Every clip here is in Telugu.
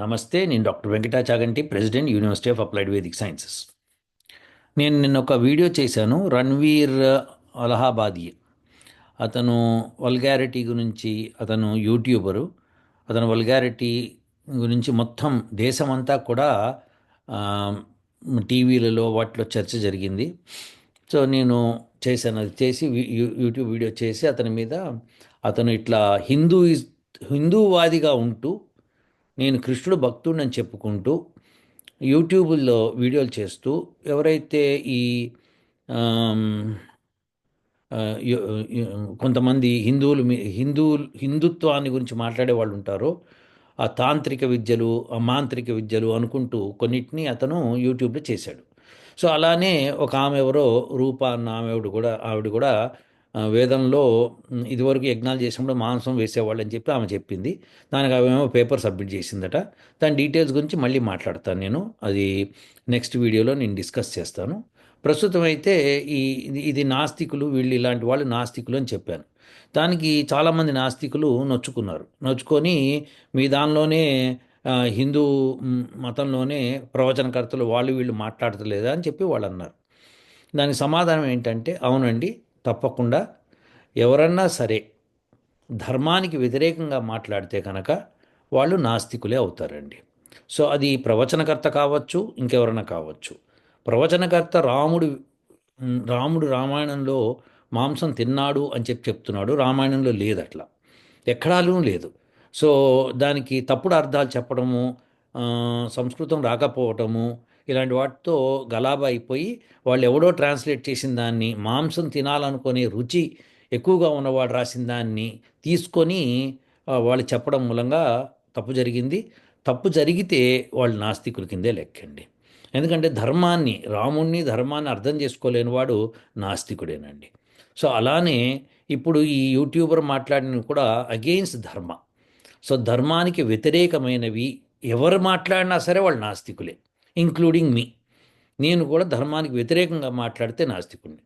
నమస్తే నేను doctor Venkata Chaganti president university of applied Vedic sciences. నేను నిన్న ఒక వీడియో చేశాను రణ్వీర్ అలహాబాదీ. అతను వల్గారిటీ గురించి అతను యూట్యూబరు. అతను వల్గారిటీ గురించి మొత్తం దేశమంతా కూడా టీవీలలో వాటిలో చర్చ జరిగింది. సో నేను చేశాను అది చేసి యూట్యూబ్ వీడియో చేసి అతని మీద అతను ఇట్లా హిందూ హిందూవాదిగా ఉంటూ నేను కృష్ణుడు భక్తుడిని చెప్పుకుంటూ యూట్యూబ్లో వీడియోలు చేస్తూ ఎవరైతే ఈ కొంతమంది హిందువులు హిందూ హిందుత్వాన్ని గురించి మాట్లాడే వాళ్ళు ఉంటారో ఆ తాంత్రిక విద్యలు ఆ మాంత్రిక విద్యలు అనుకుంటూ కొన్నిటిని అతను యూట్యూబ్లో చేశాడు. సో అలానే ఒక ఆమె ఎవరో రూపా అన్న ఆమె కూడా ఆవిడ కూడా వేదంలో ఇదివరకు యజ్ఞాలు చేసినప్పుడు మాంసం వేసేవాళ్ళు అని చెప్పి ఆమె చెప్పింది. దానికి ఆమె పేపర్ సబ్మిట్ చేసిందట. దాని డీటెయిల్స్ గురించి మళ్ళీ మాట్లాడతాను నేను. అది నెక్స్ట్ వీడియోలో నేను డిస్కస్ చేస్తాను. ప్రస్తుతం అయితే ఈ ఇది- ఇది నాస్తికులు వీళ్ళు ఇలాంటి వాళ్ళు నాస్తికులు అని చెప్పాను. దానికి చాలామంది నాస్తికులు నొచ్చుకున్నారు. నొచ్చుకొని మీ దానిలోనే హిందూ మతంలోనే ప్రవచనకర్తలు వాళ్ళు వీళ్ళు మాట్లాడతలేదా అని చెప్పి వాళ్ళు అన్నారు. దానికి సమాధానం ఏంటంటే అవునండి తప్పకుండా ఎవరన్నా సరే ధర్మానికి వ్యతిరేకంగా మాట్లాడితే కనుక వాళ్ళు నాస్తికులే అవుతారండి. సో అది ప్రవచనకర్త కావచ్చు ఇంకెవరైనా కావచ్చు. ప్రవచనకర్త రాముడు రాముడు రామాయణంలో మాంసం తిన్నాడు అని చెప్పి చెప్తున్నాడు రామాయణంలో లేదు అట్లా. ఎక్కడాలు లేదు. సో దానికి తప్పుడు అర్థాలు చెప్పడము సంస్కృతం రాకపోవటము ఇలాంటి వాటితో గలాబా అయిపోయి వాళ్ళు ఎవడో ట్రాన్స్లేట్ చేసిన దాన్ని మాంసం తినాలనుకునే రుచి ఎక్కువగా ఉన్నవాడు రాసిన దాన్ని తీసుకొని వాళ్ళు చెప్పడం మూలంగా తప్పు జరిగింది. తప్పు జరిగితే వాళ్ళు నాస్తికుల కిందే లెక్కండి. ఎందుకంటే ధర్మాన్ని రాముణ్ణి ధర్మాన్ని అర్థం చేసుకోలేని వాడు నాస్తికుడేనండి. సో అలానే ఇప్పుడు ఈ యూట్యూబర్ మాట్లాడినవి కూడా అగెయిన్స్ట్ ధర్మ. సో ధర్మానికి వ్యతిరేకమైనవి ఎవరు మాట్లాడినా సరే వాళ్ళు నాస్తికులే. ఇంక్లూడింగ్ మీ. నేను కూడా ధర్మానికి వ్యతిరేకంగా మాట్లాడితే నాస్తికుడిని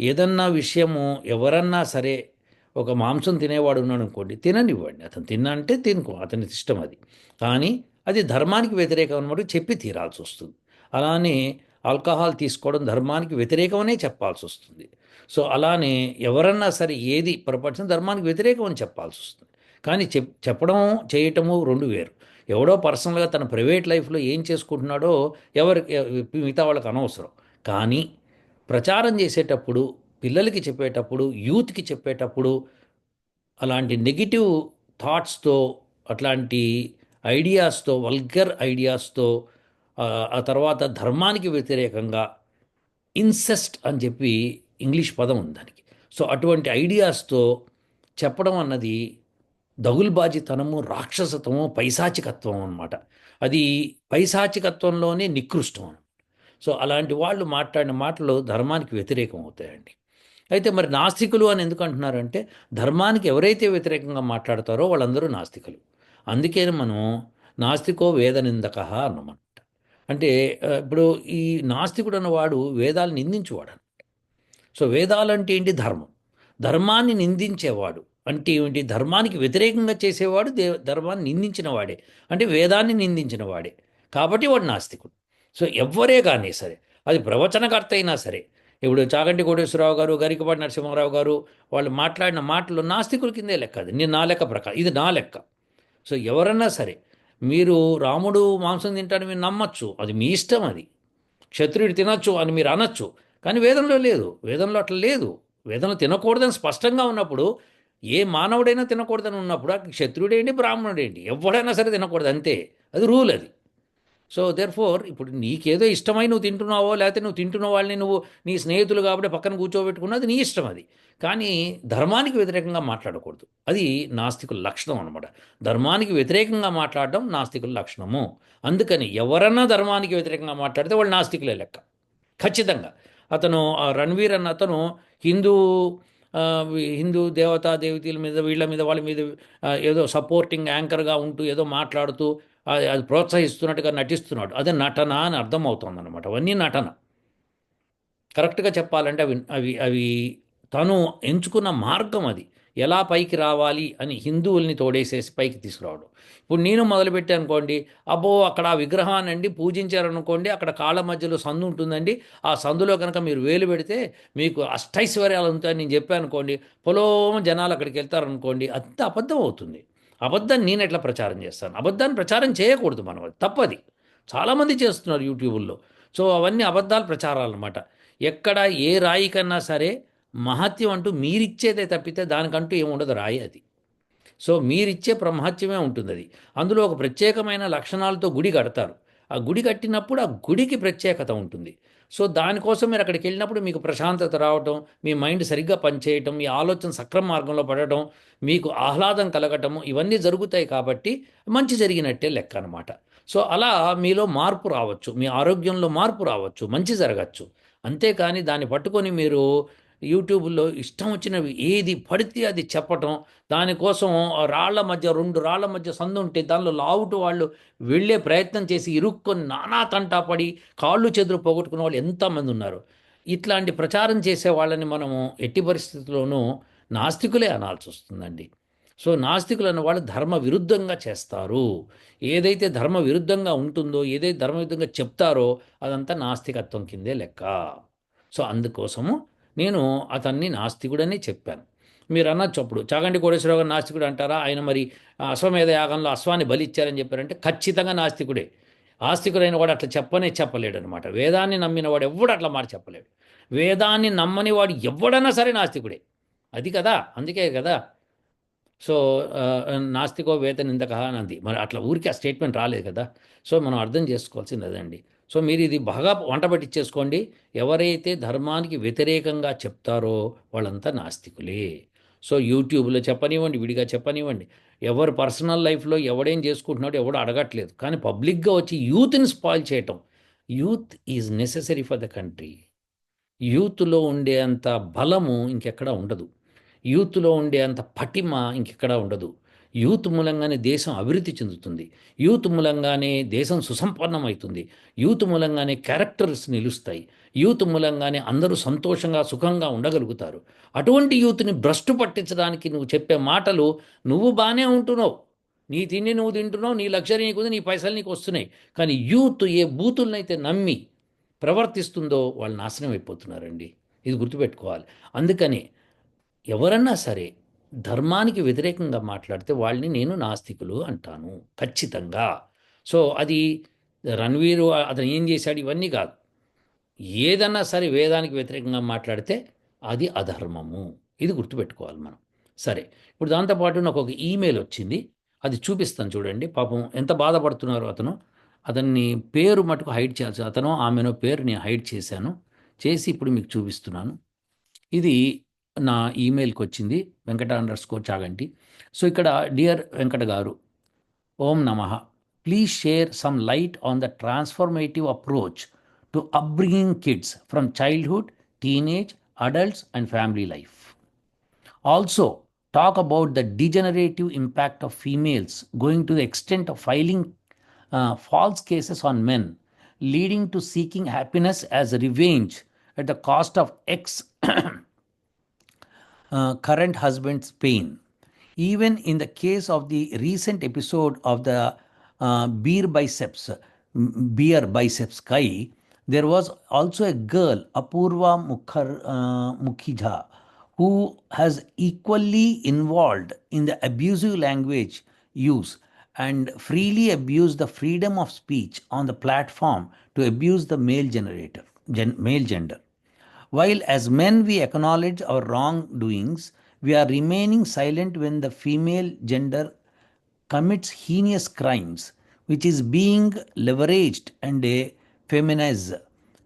ఏదన్నా విషయము ఎవరన్నా సరే ఒక మాంసం తినేవాడు ఉన్నాడు అనుకోండి తిననివ్వండి. అతను తిన్నా అంటే తినుకో అతని ఇష్టం అది. కానీ అది ధర్మానికి వ్యతిరేకం అన్నమాట చెప్పి తీరాల్సి వస్తుంది. అలానే ఆల్కహాల్ తీసుకోవడం ధర్మానికి వ్యతిరేకమనే చెప్పాల్సి వస్తుంది. సో అలానే ఎవరన్నా సరే ఏది పొరపాటున ధర్మానికి వ్యతిరేకం అని చెప్పాల్సి వస్తుంది. కానీ చెప్ చెప్పడం చేయటము రెండు వేరు. ఎవడో పర్సనల్గా తన ప్రైవేట్ లైఫ్లో ఏం చేసుకుంటున్నాడో ఎవరికి మిగతా వాళ్ళకి అనవసరం. కానీ ప్రచారం చేసేటప్పుడు పిల్లలకి చెప్పేటప్పుడు యూత్కి చెప్పేటప్పుడు అలాంటి నెగిటివ్ థాట్స్తో అట్లాంటి ఐడియాస్తో వల్గర్ ఐడియాస్తో ఆ, ఆ తర్వాత ధర్మానికి వ్యతిరేకంగా ఇన్సెస్ట్ అని చెప్పి ఇంగ్లీష్ పదం ఉంది దానికి. సో అటువంటి ఐడియాస్తో చెప్పడం అన్నది దగుల్బాజితనము రాక్షసత్వము పైశాచికత్వం అనమాట అది పైశాచికత్వంలోనే నికృష్టం అన్నమాట. సో అలాంటి వాళ్ళు మాట్లాడిన మాటలు ధర్మానికి వ్యతిరేకం అవుతాయండి. అయితే మరి నాస్తికులు అని ఎందుకు అంటున్నారంటే ధర్మానికి ఎవరైతే వ్యతిరేకంగా మాట్లాడతారో వాళ్ళందరూ నాస్తికులు. అందుకే మనం నాస్తికో వేద నిందక అన్నమాట. అంటే ఇప్పుడు ఈ నాస్తికుడు అన్నవాడు వేదాలు నిందించేవాడు సో వేదాలంటే ఏంటి? ధర్మం. ధర్మాన్ని నిందించేవాడు. అంటే ఏమిటి? ధర్మానికి వ్యతిరేకంగా చేసేవాడు దే ధర్మాన్ని నిందించిన వాడే. అంటే వేదాన్ని నిందించిన వాడే. కాబట్టి వాడు నాస్తికుడు. సో ఎవ్వరే కానీ సరే అది ప్రవచనకర్త అయినా సరే ఇప్పుడు చాగంటి కోటేశ్వరరావు గారు గరికపాటి నరసింహారావు గారు వాళ్ళు మాట్లాడిన మాటలు నాస్తికుల కిందే లెక్క అది. నేను నా లెక్క ప్రకారం. ఇది నా లెక్క. సో ఎవరన్నా సరే మీరు రాముడు మాంసం తింటాడు మీరు నమ్మచ్చు. అది మీ ఇష్టం అది. క్షత్రియుడు తినచ్చు అని మీరు అనొచ్చు. కానీ వేదంలో లేదు. వేదంలో అట్లా లేదు. వేదంలో తినకూడదని స్పష్టంగా ఉన్నప్పుడు ఏ మానవుడైనా తినకూడదని ఉన్నప్పుడు అక్కడ క్షత్రుడేంటి బ్రాహ్మణుడేంటి? ఎవడైనా సరే తినకూడదు అంతే. అది రూల్ అది. సో దేర్ ఫోర్ ఇప్పుడు నీకేదో ఇష్టమై నువ్వు తింటున్నావో లేకపోతే నువ్వు తింటున్న వాళ్ళని నువ్వు నీ స్నేహితులు కాబట్టి పక్కన కూర్చోబెట్టుకున్నది నీ ఇష్టం అది. కానీ ధర్మానికి వ్యతిరేకంగా మాట్లాడకూడదు. అది నాస్తికుల లక్షణం అనమాట ధర్మానికి వ్యతిరేకంగా మాట్లాడడం నాస్తికుల లక్షణము. అందుకని ఎవరన్నా ధర్మానికి వ్యతిరేకంగా మాట్లాడితే వాళ్ళు నాస్తికులే లెక్క. ఖచ్చితంగా. అతను ఆ రణ్వీర్ అన్న అతను హిందూ హిందూ దేవతా దేవతల మీద వీళ్ళ మీద వాళ్ళ మీద ఏదో సపోర్టింగ్ యాంకర్గా ఉంటూ ఏదో మాట్లాడుతూ అది ప్రోత్సహిస్తున్నట్టుగా నటిస్తున్నాడు. అదే నటన అని అర్థమవుతుంది అనమాట అవన్నీ నటన. కరెక్ట్గా చెప్పాలంటే అవి అవి అవి తను ఎంచుకున్న మార్గం అది. ఎలా పైకి రావాలి అని హిందువుల్ని తోడేసేసి పైకి తీసుకురావడం. ఇప్పుడు నేను మొదలుపెట్టాను అనుకోండి అబ్బో అక్కడ ఆ విగ్రహాన్ని పూజించారనుకోండి అక్కడ కాళ్ళ మధ్యలో సందు ఉంటుందండి ఆ సందులో కనుక మీరు వేలు పెడితే మీకు అష్టైశ్వర్యాలు ఉంటాయని నేను చెప్పాను అనుకోండి పొలోమ జనాలు అక్కడికి వెళ్తారనుకోండి అంత అబద్ధం అవుతుంది. అబద్ధాన్ని నేను ఎట్లా ప్రచారం చేస్తాను? అబద్ధాన్ని ప్రచారం చేయకూడదు మనం అది తప్పది. చాలామంది చేస్తున్నారు యూట్యూబుల్లో. సో అవన్నీ అబద్ధాలు ప్రచారాలు అనమాట ఎక్కడ ఏ రాయి కన్నా సరే మహత్యం అంటూ మీరిచ్చేదే తప్పితే దానికంటూ ఏముండదు రాయి అది. సో మీరిచ్చే బ్రహ్మహత్యమే ఉంటుంది అది అందులో ఒక ప్రత్యేకమైన లక్షణాలతో గుడి కడతారు. ఆ గుడి కట్టినప్పుడు ఆ గుడికి ప్రత్యేకత ఉంటుంది. సో దానికోసం మీరు అక్కడికి వెళ్ళినప్పుడు మీకు ప్రశాంతత రావటం మీ మైండ్ సరిగ్గా పనిచేయటం మీ ఆలోచన సక్రమ మార్గంలో పడటం మీకు ఆహ్లాదం కలగటం ఇవన్నీ జరుగుతాయి కాబట్టి మంచి జరిగినట్టే లెక్క అనమాట సో అలా మీలో మార్పు రావచ్చు. మీ ఆరోగ్యంలో మార్పు రావచ్చు. మంచి జరగచ్చు. అంతేకాని దాన్ని పట్టుకొని మీరు యూట్యూబ్లో ఇష్టం వచ్చినవి ఏది పడితే అది చెప్పటం. దానికోసం ఆ రాళ్ళ మధ్య రెండు రాళ్ళ మధ్య సందు ఉంటే దానిలో లావుటు వాళ్ళు వెళ్ళే ప్రయత్నం చేసి ఇరుక్కొని నానా తంటాపడి కాళ్ళు చెదురు పోగొట్టుకున్న వాళ్ళు ఎంతమంది ఉన్నారు. ఇట్లాంటి ప్రచారం చేసే వాళ్ళని మనము ఎట్టి పరిస్థితుల్లోనూ నాస్తికులే అనాల్సి వస్తుందండి. సో నాస్తికులు అన్న వాళ్ళు ధర్మ విరుద్ధంగా చేస్తారు. ఏదైతే ధర్మ విరుద్ధంగా ఉంటుందో ఏదైతే ధర్మ విరుద్ధంగా చెప్తారో అదంతా నాస్తికత్వం కిందే లెక్క. సో అందుకోసము నేను అతన్ని నాస్తికుడని చెప్పాను. మీరు అనొచ్చు అప్పుడు చాగంటి కోటేశ్వరరావు గారు నాస్తికుడు అంటారా? ఆయన మరి అశ్వమేధ యాగంలో అశ్వాన్ని బలిచ్చారని చెప్పారంటే ఖచ్చితంగా నాస్తికుడే. ఆస్తికుడైన వాడు అట్లా చెప్పనే చెప్పలేడు అనమాట వేదాన్ని నమ్మిన వాడు ఎవడు అట్లా మాట చెప్పలేడు. వేదాన్ని నమ్మని వాడు ఎవడన్నా సరే నాస్తికుడే. అది కదా? అందుకే కదా? సో నాస్తికో వేత నిందక అనంది మరి అట్లా ఊరికి ఆ స్టేట్మెంట్ రాలేదు కదా? సో మనం అర్థం చేసుకోవాల్సింది అదండి. సో మీరు ఇది బాగా వంట పట్టించేసుకోండి. ఎవరైతే ధర్మానికి వ్యతిరేకంగా చెప్తారో వాళ్ళంతా నాస్తికులే. సో యూట్యూబ్లో చెప్పనివ్వండి విడిగా చెప్పనివ్వండి. ఎవరు పర్సనల్ లైఫ్లో ఎవడేం చేసుకుంటున్నాడో ఎవడు అడగట్లేదు. కానీ పబ్లిక్గా వచ్చి యూత్ని స్పాయిల్ చేయటం. Youth is necessary for the country. యూత్లో ఉండే అంత బలము ఇంకెక్కడా ఉండదు. యూత్లో ఉండే అంత పటిమ ఇంకెక్కడా ఉండదు. యూత్ మూలంగానే దేశం అభివృద్ధి చెందుతుంది. యూత్ మూలంగానే దేశం సుసంపన్నమవుతుంది యూత్ మూలంగానే క్యారెక్టర్స్ నిలుస్తాయి. యూత్ మూలంగానే అందరూ సంతోషంగా సుఖంగా ఉండగలుగుతారు. అటువంటి యూత్ని భ్రష్టు పట్టించడానికి నువ్వు చెప్పే మాటలు నువ్వు బాగానే ఉంటున్నావు. నీ తిండి నువ్వు తింటున్నావు నీ లగ్జరీ నీకు నీ పైసలు నీకు వస్తున్నాయి. కానీ యూత్ ఏ బూతులనైతే నమ్మి ప్రవర్తిస్తుందో వాళ్ళు నాశనం అయిపోతున్నారండి. ఇది గుర్తుపెట్టుకోవాలి. అందుకని ఎవరన్నా సరే ధర్మానికి వ్యతిరేకంగా మాట్లాడితే వాళ్ళని నేను నాస్తికులు అంటాను ఖచ్చితంగా. సో అది రణవీరు అతను ఏం చేశాడు? ఇవన్నీ కాదు. ఏదన్నా సరే వేదానికి వ్యతిరేకంగా మాట్లాడితే అది అధర్మము. ఇది గుర్తుపెట్టుకోవాలి మనం. సరే ఇప్పుడు దాంతోపాటు నాకు ఒక ఈమెయిల్ వచ్చింది. అది చూపిస్తాను చూడండి. పాపం ఎంత బాధపడుతున్నారు అతను. అతన్ని పేరు మటుకు హైడ్ చేయాల్సి అతను ఆమెను పేరు నేను హైడ్ చేశాను. చేసి ఇప్పుడు మీకు చూపిస్తున్నాను. ఇది నా ఈమెయిల్కి వచ్చింది Venkata under score Chaganti. So ఇక్కడ డియర్ వెంకట గారు ఓం నమ. Please share some light on the transformative approach to upbringing kids from childhood teenage adults and family life. Also talk about the degenerative impact of females going to the extent of filing false cases on men leading to seeking happiness as revenge at the cost of ex uh, current husband's pain. Even in the case of the recent episode of the uh, beer biceps, beer biceps Kai, there was also a girl, Apurva Mukhar, uh, Mukhija, who has equally involved in the abusive language use and freely abused the freedom of speech on the platform to abuse the male generator, gen- male gender. While as men we acknowledge our wrongdoings, we are remaining silent when the female gender commits heinous crimes, which is being leveraged and a feminized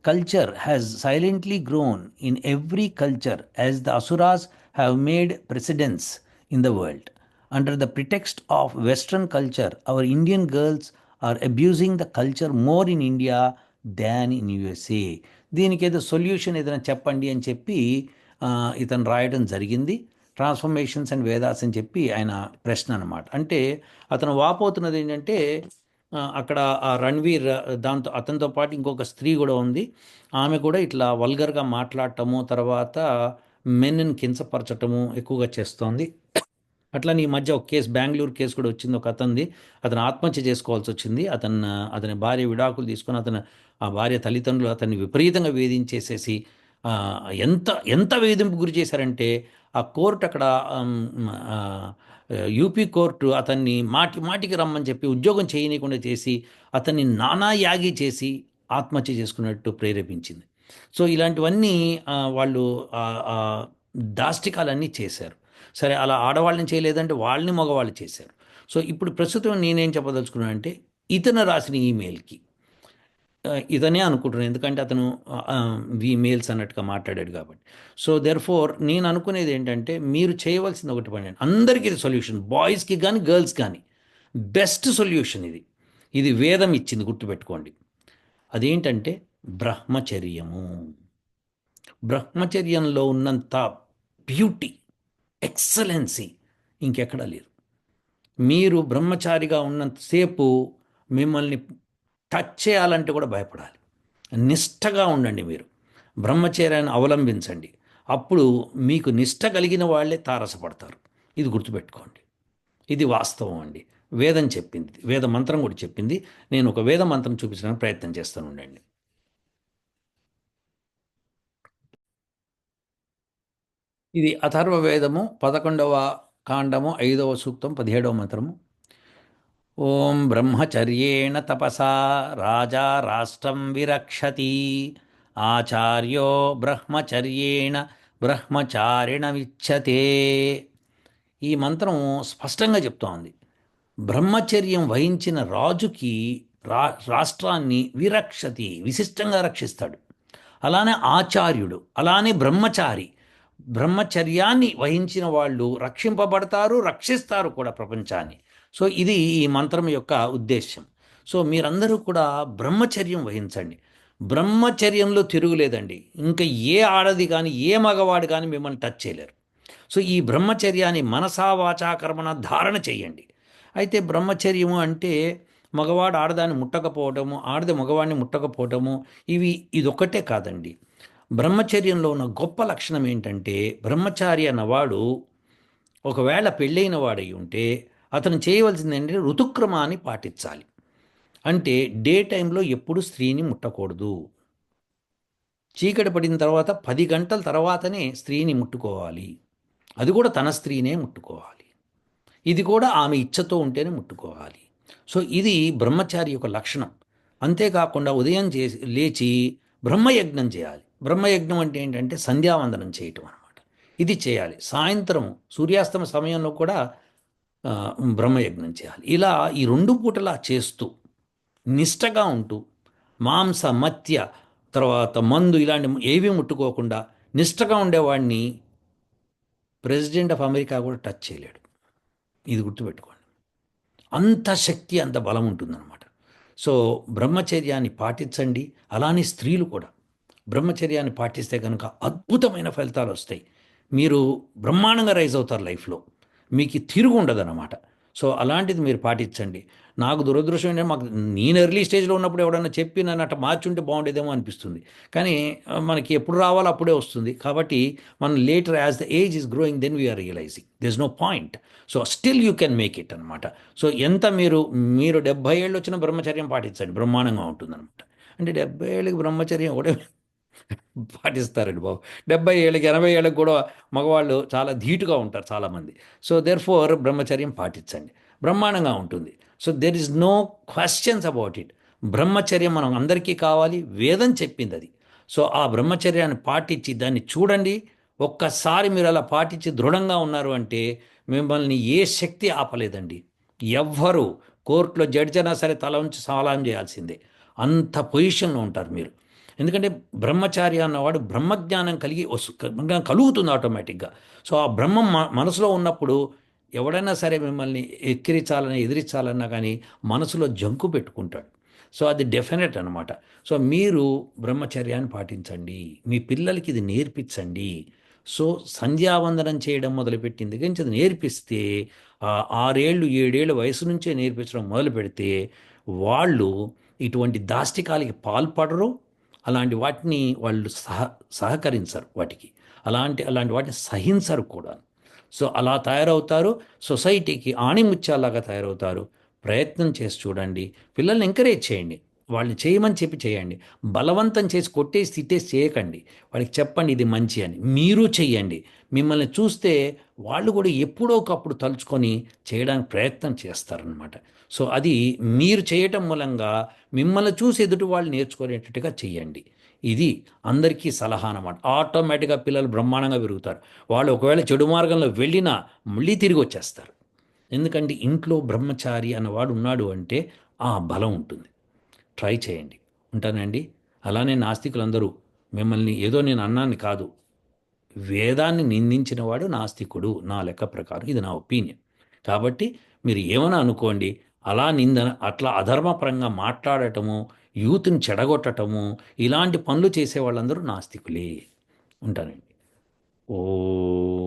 culture has silently grown in every culture as the asuras have made precedents in the world. Under the pretext of Western culture, our Indian girls are abusing the culture more in India than in USA. దీనికి ఏదో సొల్యూషన్ ఏదైనా చెప్పండి అని చెప్పి ఇతను రాయడం జరిగింది. ట్రాన్స్ఫర్మేషన్స్ అండ్ వేదాస్ అని చెప్పి ఆయన ప్రశ్న అనమాట అంటే అతను వాపోతున్నది ఏంటంటే అక్కడ ఆ రణ్వీర్ దాంతో అతనితో పాటు ఇంకొక స్త్రీ కూడా ఉంది. ఆమె కూడా ఇట్లా వల్గర్గా మాట్లాడటము తర్వాత మెన్ను కించపరచటము ఎక్కువగా చేస్తోంది. అట్లా ఈ మధ్య ఒక కేసు బెంగళూరు కేసు కూడా వచ్చింది. ఒక అతనిది అతను ఆత్మహత్య చేసుకోవాల్సి వచ్చింది. అతను అతని భార్య విడాకులు తీసుకొని అతను ఆ భార్య తల్లిదండ్రులు అతన్ని విపరీతంగా వేధించేసేసి ఎంత ఎంత వేధింపు గురి చేశారంటే ఆ కోర్టు అక్కడ యూపీ కోర్టు అతన్ని మాటి మాటికి రమ్మని చెప్పి ఉద్యోగం చేయనీయకుండా చేసి అతన్ని నానా యాగి చేసి ఆత్మహత్య చేసుకున్నట్టు ప్రేరేపించింది. సో ఇలాంటివన్నీ వాళ్ళు దాష్టికాలన్నీ చేశారు. సరే అలా ఆడవాళ్ళని చేయలేదంటే వాళ్ళని మగవాళ్ళు చేశారు. సో ఇప్పుడు ప్రస్తుతం నేనేం చెప్పదలుచుకున్నానంటే ఇతను రాసిన ఈమెయిల్కి. ఇదనే ఇతనే అనుకుంటున్నాను. ఎందుకంటే అతను ఈమెయిల్స్ అన్నట్టుగా మాట్లాడాడు కాబట్టి. సో దెర్ ఫోర్ నేను అనుకునేది ఏంటంటే మీరు చేయవలసింది ఒకటి పని అందరికీ ఇది సొల్యూషన్. బాయ్స్కి కానీ గర్ల్స్ కానీ బెస్ట్ సొల్యూషన్ ఇది. ఇది వేదం ఇచ్చింది గుర్తుపెట్టుకోండి. అదేంటంటే బ్రహ్మచర్యము. బ్రహ్మచర్యంలో ఉన్నంత బ్యూటీ. ఎక్సలెన్సీ. ఇంకెక్కడా లేదు. మీరు బ్రహ్మచారిగా ఉన్నంతసేపు మిమ్మల్ని టచ్ చేయాలంటే కూడా భయపడాలి. నిష్టగా ఉండండి మీరు. బ్రహ్మచర్యాన్ని అవలంబించండి. అప్పుడు మీకు నిష్ట కలిగిన వాళ్ళే తారసపడతారు. ఇది గుర్తుపెట్టుకోండి. ఇది వాస్తవం అండి. వేదం చెప్పింది. వేద మంత్రం కూడా చెప్పింది. నేను ఒక వేద మంత్రం చూపించడానికి ప్రయత్నం చేస్తాను ఉండండి. ఇది అథర్వ వేదము పదకొండవ కాండము ఐదవ సూక్తం పదిహేడవ మంత్రము. ఓం బ్రహ్మచర్యేణ తపసా రాజా రాష్ట్రం విరక్షతి. ఆచార్యో బ్రహ్మచర్యేణ బ్రహ్మచారిణమిచ్చతే ఈ మంత్రం స్పష్టంగా చెప్తోంది. బ్రహ్మచర్యం వహించిన రాజుకి రా రాష్ట్రాన్ని విరక్షతి విశిష్టంగా రక్షిస్తాడు. అలానే ఆచార్యుడు అలానే బ్రహ్మచారి బ్రహ్మచర్యాన్ని వహించిన వాళ్ళు రక్షింపబడతారు రక్షిస్తారు కూడా ప్రపంచాన్ని. సో ఇది ఈ మంత్రం యొక్క ఉద్దేశ్యం. సో మీరందరూ కూడా బ్రహ్మచర్యం వహించండి. బ్రహ్మచర్యంలో తిరుగులేదండి. ఇంకా ఏ ఆడది కానీ ఏ మగవాడు కానీ మిమ్మల్ని టచ్ చేయలేరు. సో ఈ బ్రహ్మచర్యాన్ని మనసా వాచా ధారణ చేయండి అయితే బ్రహ్మచర్యము అంటే మగవాడు ఆడదాన్ని ముట్టకపోవటము ఆడది మగవాడిని ముట్టకపోవటము ఇవి ఇదొక్కటే కాదండి. బ్రహ్మచర్యంలో ఉన్న గొప్ప లక్షణం ఏంటంటే బ్రహ్మచారి అన్నవాడు ఒకవేళ పెళ్ళైన వాడై ఉంటే అతను చేయవలసింది ఏంటంటే ఋతుక్రమాన్ని పాటించాలి. అంటే డే టైంలో ఎప్పుడు స్త్రీని ముట్టకూడదు. చీకటి పడిన తర్వాత పది గంటల తర్వాతనే స్త్రీని ముట్టుకోవాలి. అది కూడా తన స్త్రీనే ముట్టుకోవాలి. ఇది కూడా ఆమె ఇచ్చతో ఉంటేనే ముట్టుకోవాలి. సో ఇది బ్రహ్మచారి యొక్క లక్షణం. అంతేకాకుండా ఉదయం చేసి లేచి బ్రహ్మయజ్ఞం చేయాలి. బ్రహ్మయజ్ఞం అంటే ఏంటంటే సంధ్యావందనం చేయటం అనమాట ఇది చేయాలి. సాయంత్రం సూర్యాస్తమ సమయంలో కూడా బ్రహ్మయజ్ఞం చేయాలి. ఇలా ఈ రెండు పూటలా చేస్తూ నిష్టగా ఉంటూ మాంస మత్య తర్వాత మందు ఇలాంటి ఏవి ముట్టుకోకుండా నిష్టగా ఉండేవాడిని ప్రెసిడెంట్ ఆఫ్ అమెరికా కూడా టచ్ చేయలేడు. ఇది గుర్తుపెట్టుకోండి. అంత శక్తి అంత బలం ఉంటుందన్నమాట. సో బ్రహ్మచర్యాన్ని పాటించండి. అలానే స్త్రీలు కూడా. బ్రహ్మచర్యాన్ని పాటిస్తే కనుక అద్భుతమైన ఫలితాలు వస్తాయి. మీరు బ్రహ్మాండంగా రైజ్ అవుతారు లైఫ్లో. మీకు తిరుగు ఉండదన్నమాట. సో అలాంటిది మీరు పాటించండి. నాకు దురదృష్టం ఏంటంటే మాకు నేను ఎర్లీ స్టేజ్లో ఉన్నప్పుడు ఎవడన్నా చెప్పి నన్ను అట్లా మార్చుంటే బాగుండేదేమో అనిపిస్తుంది. కానీ మనకి ఎప్పుడు రావాలో అప్పుడే వస్తుంది. కాబట్టి మనం later as the age is growing then we are realizing this no point so still you can make it అనమాట సో ఎంత మీరు మీరు డెబ్బై ఏళ్ళు వచ్చిన బ్రహ్మచర్యం పాటించండి. బ్రహ్మాండంగా ఉంటుందన్నమాట. అంటే డెబ్బై ఏళ్ళకి బ్రహ్మచర్యం ఒకటే పాటిస్తారండి బాబు. డెబ్బై ఏళ్ళకి ఎనభై ఏళ్ళకి కూడా మగవాళ్ళు చాలా ధీటుగా ఉంటారు చాలామంది. సో దేర్ ఫోర్ బ్రహ్మచర్యం పాటించండి. బ్రహ్మాండంగా ఉంటుంది. So there is no questions about it బ్రహ్మచర్యం మనం అందరికీ కావాలి వేదం చెప్పింది అది. సో ఆ బ్రహ్మచర్యాన్ని పాటించి దాన్ని చూడండి. ఒక్కసారి మీరు అలా పాటించి దృఢంగా ఉన్నారు అంటే మిమ్మల్ని ఏ శక్తి ఆపలేదండి. ఎవ్వరు కోర్టులో జడ్జి అయినా సరే తల ఉంచి సవాలం చేయాల్సిందే. అంత పొజిషన్లో ఉంటారు మీరు. ఎందుకంటే బ్రహ్మచారి అన్నవాడు బ్రహ్మజ్ఞానం కలిగి వస్తు కలుగుతుంది ఆటోమేటిక్గా. సో ఆ బ్రహ్మం మ- మనసులో ఉన్నప్పుడు ఎవడైనా సరే మిమ్మల్ని ఎక్కిరించాలని ఎదిరించాలన్నా కానీ మనసులో జంకు పెట్టుకుంటాడు. సో అది డెఫినెట్ అనమాట సో మీరు బ్రహ్మచర్యాన్ని పాటించండి. మీ పిల్లలకి ఇది నేర్పించండి. సో సంధ్యావందనం చేయడం మొదలుపెట్టింది. దగ్గర నుంచి అది నేర్పిస్తే ఆరేళ్ళు ఏడేళ్ళు వయసు నుంచే నేర్పించడం మొదలు పెడితే వాళ్ళు ఇటువంటి దాష్టికాలకి పాల్పడరు అలాంటి వాటిని వాళ్ళు సహ సహకరించరు వాటికి. అలాంటి అలాంటి వాటిని సహించరు కూడా. సో అలా తయారవుతారు. సొసైటీకి ఆణిముత్యాలాగా తయారవుతారు. ప్రయత్నం చేసి చూడండి. పిల్లల్ని ఎంకరేజ్ చేయండి. వాళ్ళని చేయమని చెప్పి చేయండి. బలవంతం చేసి కొట్టేసి తిట్టేసి చేయకండి. వాళ్ళకి చెప్పండి ఇది మంచి అని. మీరు చెయ్యండి. మిమ్మల్ని చూస్తే వాళ్ళు కూడా ఎప్పుడో ఒకప్పుడు తలుచుకొని చేయడానికి ప్రయత్నం చేస్తారనమాట సో అది మీరు చేయటం మూలంగా మిమ్మల్ని చూసి ఎదుటి వాళ్ళు నేర్చుకునేటట్టుగా చెయ్యండి. ఇది అందరికీ సలహా అనమాట ఆటోమేటిక్గా పిల్లలు బ్రహ్మాండంగా పెరుగుతారు. వాళ్ళు ఒకవేళ చెడు మార్గంలో వెళ్ళినా మళ్ళీ తిరిగి వచ్చేస్తారు. ఎందుకంటే ఇంట్లో బ్రహ్మచారి అన్నవాడు ఉన్నాడు అంటే ఆ బలం ఉంటుంది. ట్రై చేయండి. ఉంటానండి? అలానే నాస్తికులందరూ మిమ్మల్ని ఏదో నేను అన్నాను కాదు. వేదాన్ని నిందించిన వాడు నాస్తికుడు నా లెక్క ప్రకారం. ఇది నా ఒపీనియన్. కాబట్టి మీరు ఏమైనా అనుకోండి అలా నిందన అట్లా అధర్మపరంగా మాట్లాడటము యూత్ని చెడగొట్టటము ఇలాంటి పనులు చేసే వాళ్ళందరూ నాస్తికులే. ఉంటానండి. ఓ